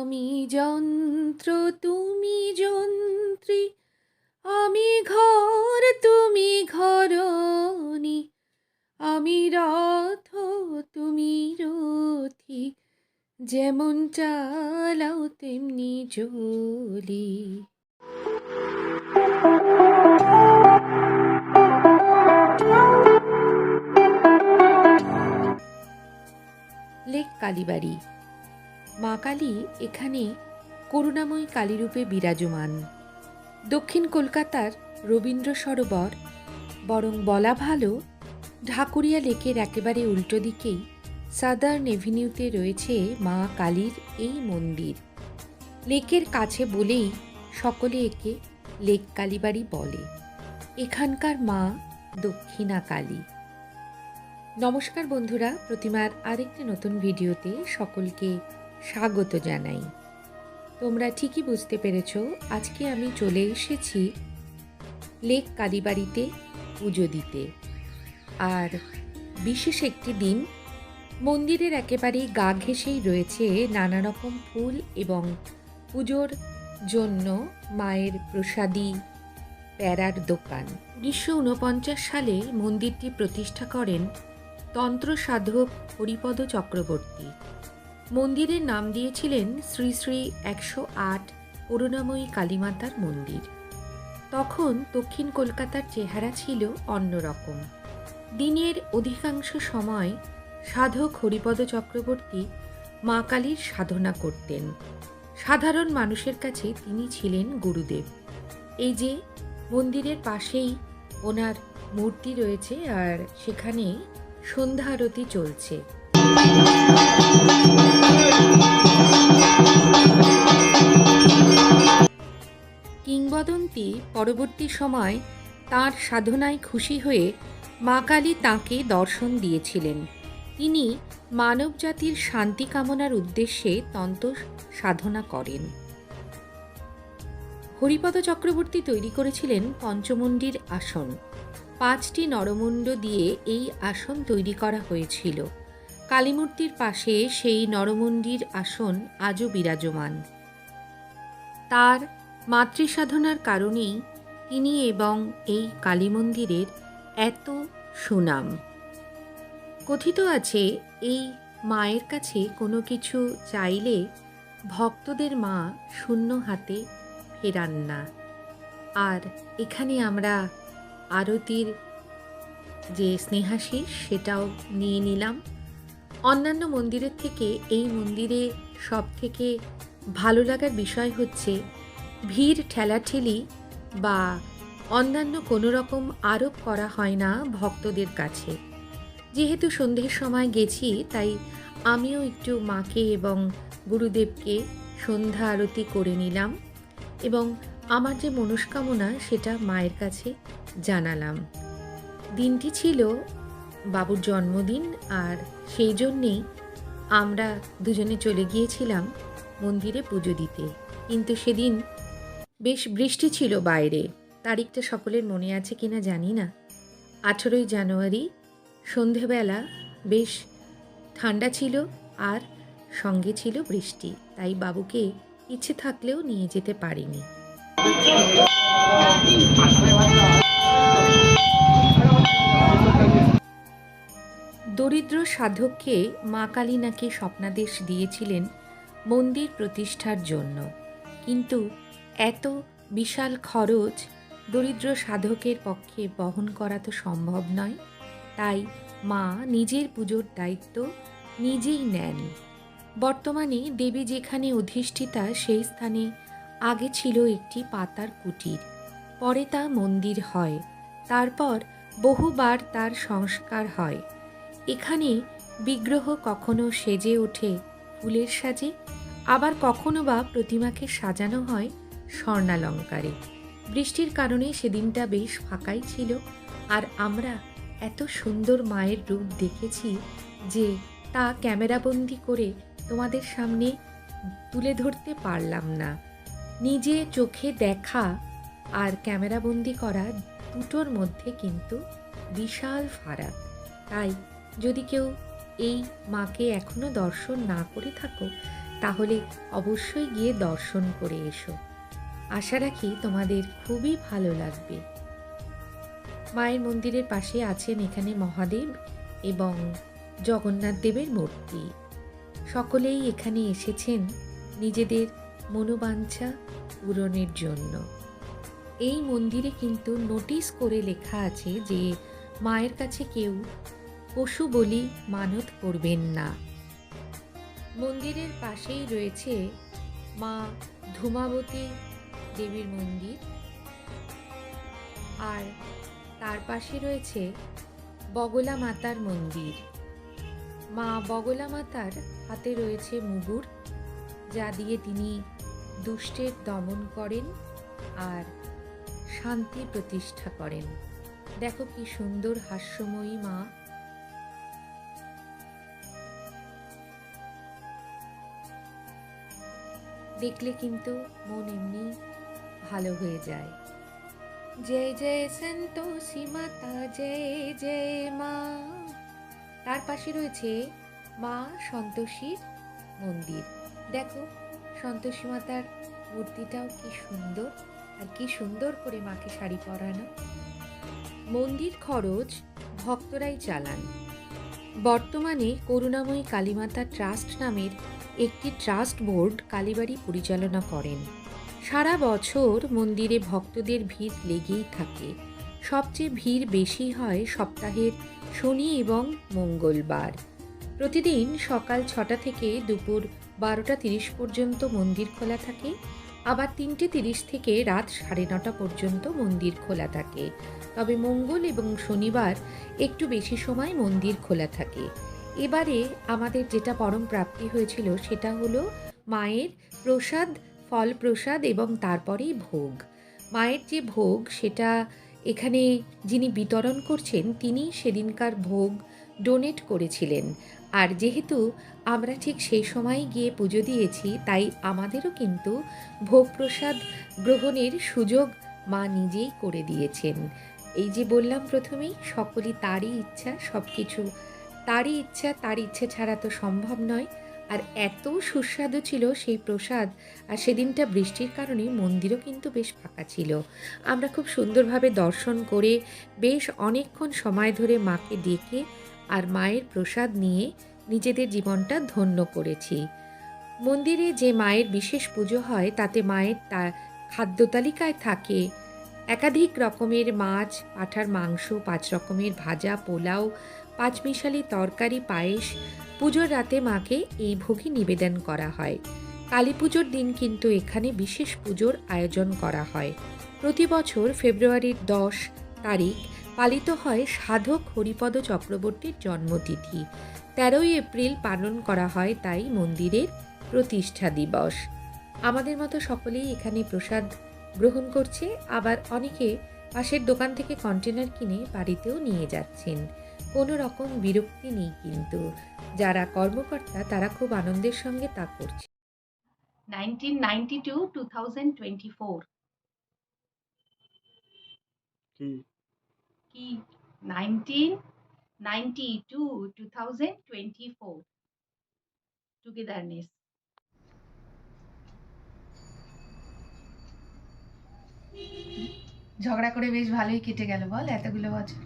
আমি যন্ত্র, তুমি যন্ত্রী। আমি ঘর, তুমি ঘরণী। আমি রথ, তুমি রথি। যেমন চালাও, তেমনি চলি লেক কালীবাড়ি। মা কালী এখানে করুণাময়ী কালীরূপে বিরাজমান। দক্ষিণ কলকাতার রবীন্দ্র সরোবর, বরং বলা ভালো, ঢাকুরিয়া লেকের একেবারে উল্টো দিকেই সাদার্ন এভিনিউতে রয়েছে মা কালীর এই মন্দির। লেকের কাছে বলেই সকলে একে লেক কালীবাড়ি বলে। এখানকার মা দক্ষিণা কালী। নমস্কার বন্ধুরা, প্রতিমার আরেকটি নতুন ভিডিওতে সকলকে স্বাগত জানাই। তোমরা ঠিকই বুঝতে পেরেছ, আজকে আমি চলে এসেছি লেক কালীবাড়িতে পুজো দিতে। আর বিশেষ একটি দিন মন্দিরের একেবারেই গা ঘেঁষেই রয়েছে নানা রকম ফুল এবং পুজোর জন্য মায়ের প্রসাদী প্যারার দোকান। উনিশশো উনপঞ্চাশ সালে মন্দিরটি প্রতিষ্ঠা করেন তন্ত্র সাধক হরিপদ চক্রবর্তী। মন্দিরের নাম দিয়েছিলেন শ্রী শ্রী একশো আট করুণাময়ী কালীমাতার মন্দির। তখন দক্ষিণ কলকাতার চেহারা ছিল অন্যরকম। দিনের অধিকাংশ সময় সাধক হরিপদ চক্রবর্তী মা কালীর সাধনা করতেন। সাধারণ মানুষের কাছে তিনি ছিলেন গুরুদেব। এই যে মন্দিরের পাশেই ওনার মূর্তি রয়েছে আর সেখানে সন্ধ্যা আরতি চলছে। কিংবদন্তি পরবর্তী সময় তার সাধনায় খুশি হয়ে মা কালী তাঁকে দর্শন দিয়েছিলেন। তিনি মানবজাতির শান্তি কামনার উদ্দেশ্যে তন্ত্র সাধনা করেন। হরিপদ চক্রবর্তী তৈরি করেছিলেন পঞ্চমুণ্ডির আসন। পাঁচটি নরমুণ্ড দিয়ে এই আসন তৈরি করা হয়েছিল। কালীমূর্তির পাশে সেই নরমন্ডির আসন আজও বিরাজমান। তার মাতৃসাধনার কারণেই তিনি এবং এই কালী মন্দিরের এত সুনাম। কথিত আছে, এই মায়ের কাছে কোনো কিছু চাইলে ভক্তদের মা শূন্য হাতে ফেরান না। আর এখানে আমরা আরতির যে স্নেহাশিস সেটাও নিয়ে নিলাম। অন্যান্য মন্দিরের থেকে এই মন্দিরে সব থেকে ভালো লাগার বিষয় হচ্ছে ভিড়, ঠেলাঠেলি বা অন্যান্য কোনো রকম আরোপ করা হয় না ভক্তদের কাছে। যেহেতু সন্ধ্যের সময় গেছি, তাই আমিও একটু মাকে এবং গুরুদেবকে সন্ধ্যা আরতি করে নিলাম এবং আমার যে মনস্কামনা, সেটা মায়ের কাছে জানালাম। দিনটি ছিল বাবুর জন্মদিন আর সেই জন্যেই আমরা দুজনে চলে গিয়েছিলাম মন্দিরে পুজো দিতে। কিন্তু সেদিন বেশ বৃষ্টি ছিল বাইরে। তারিখটা সকলের মনে আছে কিনা জানি না। আঠেরোই জানুয়ারি, সন্ধেবেলা বেশ ঠান্ডা ছিল আর সঙ্গে ছিল বৃষ্টি। তাই বাবুকে ইচ্ছে থাকলেও নিয়ে যেতে পারিনি। দরিদ্র সাধককে মা কালী নাকি স্বপ্নাদেশ দিয়েছিলেন মন্দির প্রতিষ্ঠার জন্য। কিন্তু এত বিশাল খরচ দরিদ্র সাধকের পক্ষে বহন করা তো সম্ভব নয়। তাই মা নিজের পুজোর দায়িত্ব নিজেই নেন। বর্তমানে দেবী যেখানে অধিষ্ঠিতা, সেই স্থানে আগে ছিল একটি পাতার কুটির। পরে তা মন্দির হয়। তারপর বহুবার তার সংস্কার হয়। এখানে বিগ্রহ কখনো সেজে ওঠে ফুলের সাজে, আবার কখনো বা প্রতিমাকে সাজানো হয় স্বর্ণালঙ্কারে। বৃষ্টির কারণে সেদিনটা বেশ ফাঁকাই ছিল। আর আমরা এত সুন্দর মায়ের রূপ দেখেছি যে তা ক্যামেরাবন্দি করে তোমাদের সামনে তুলে ধরতে পারলাম না। নিজে চোখে দেখা আর ক্যামেরাবন্দি করা দুটোর মধ্যে কিন্তু বিশাল ফারাক। তাই যদি কেউ এই মাকে এখনও দর্শন না করে থাকো, তাহলে অবশ্যই গিয়ে দর্শন করে এসো। আশা রাখি তোমাদের খুবই ভালো লাগবে। মায়ের মন্দিরের পাশে আছেন এখানে মহাদেব এবং জগন্নাথ দেবের মূর্তি। সকলেই এখানে এসেছেন নিজেদের মনোবাঞ্ছা পূরণের জন্য। এই মন্দিরে কিন্তু নোটিশ করে লেখা আছে যে মায়ের কাছে কেউ পশু বলি মানত করবেন না। মন্দিরের পাশেই রয়েছে মা ধূমাবতী দেবীর মন্দির। আর তার পাশে রয়েছে বগলা মাতার মন্দির। মা বগলা মাতার হাতে রয়েছে মুগুর, যা দিয়ে তিনি দুষ্টের দমন করেন আর শান্তি প্রতিষ্ঠা করেন। দেখো কি সুন্দর হাস্যময়ী মা। দেখলে কিন্তু মন এমনি ভালো হয়ে যায়। জয় জয় সন্তোষী মাতা, জয় জয় মা। তার পাশে রয়েছে মা সন্তোষীর মন্দির। দেখো, সন্তোষী মাতার মূর্তিটাও কি সুন্দর আর কি সুন্দর করে মাকে শাড়ি পরানো। মন্দির খরচ ভক্তরাই চালান। বর্তমানে করুণাময়ী কালীমাতা ট্রাস্ট নামের একটি ট্রাস্ট বোর্ড কালীবাড়ি পরিচালনা করেন। সারা বছর মন্দিরে ভক্তদের ভিড় লেগেই থাকে। সবচেয়ে ভিড় বেশি হয় সপ্তাহের শনি এবং মঙ্গলবার। প্রতিদিন সকাল ছটা থেকে দুপুর বারোটা তিরিশ পর্যন্ত মন্দির খোলা থাকে। আবার তিনটে তিরিশ থেকে রাত সাড়ে নটা পর্যন্ত মন্দির খোলা থাকে। তবে মঙ্গল এবং শনিবার একটু বেশি সময় মন্দির খোলা থাকে। এবারে আমাদের যেটা পরম প্রাপ্তি হয়েছিল সেটা হলো মায়ের প্রসাদ ফল প্রসাদ এবং তারপরেই ভোগ। মায়ের যে ভোগ, সেটা এখানে যিনি বিতরণ করছেন, তিনি সেদিনকার ভোগ ডোনেট করেছিলেন। আর যেহেতু আমরা ঠিক সেই সময় গিয়ে পুজো দিয়েছি, তাই আমাদেরও কিন্তু ভোগ প্রসাদ গ্রহণের সুযোগ মা নিজেই করে দিয়েছেন। এই যে বললাম প্রথমেই, সকলই তারই ইচ্ছা সব কিছু তারই ইচ্ছা, তার ইচ্ছে ছাড়া তো সম্ভব নয়। আর এত সুস্বাদু ছিল সেই প্রসাদ, আর সেদিনটা বৃষ্টির কারণে মন্দিরও কিন্তু বেশ ফাঁকা ছিল। আমরা খুব সুন্দরভাবে দর্শন করে বেশ অনেকক্ষণ সময় ধরে মাকে ডেকে আর মায়ের প্রসাদ নিয়ে নিজেদের জীবনটা ধন্য করেছি। মন্দিরে যে মায়ের বিশেষ পুজো হয়, তাতে মায়ের তা খাদ্য তালিকায় থাকে একাধিক রকমের মাছ, পাঠার মাংস, পাঁচ রকমের ভাজা, পোলাও পাঁচমিশালি তরকারি, পায়েস। পুজোর রাতে মাকে এই ভোগই নিবেদন করা হয়। কালী পুজোর দিন কিন্তু এখানে বিশেষ পুজোর আয়োজন করা হয়। প্রতি বছর ফেব্রুয়ারির দশ তারিখ পালিত হয় সাধক হরিপদ চক্রবর্তীর জন্মতিথি। তেরোই এপ্রিল পালন করা হয় তাই মন্দিরের প্রতিষ্ঠা দিবস। আমাদের মতো সকলেই এখানে প্রসাদ গ্রহণ করছে আবার অনেকে পাশের দোকান থেকে কন্টেনার কিনে বাড়িতেও নিয়ে যাচ্ছেন। কোনো রকম বিরক্তি নেই কিন্তু। যারা কর্মকর্তা তারা খুব আনন্দের সঙ্গে তা করছে। 1992 2024 কি? কি? 1992 2024 ঝগড়া করে বেশ ভালোই কেটে গেল বল? এতগুলো বছর।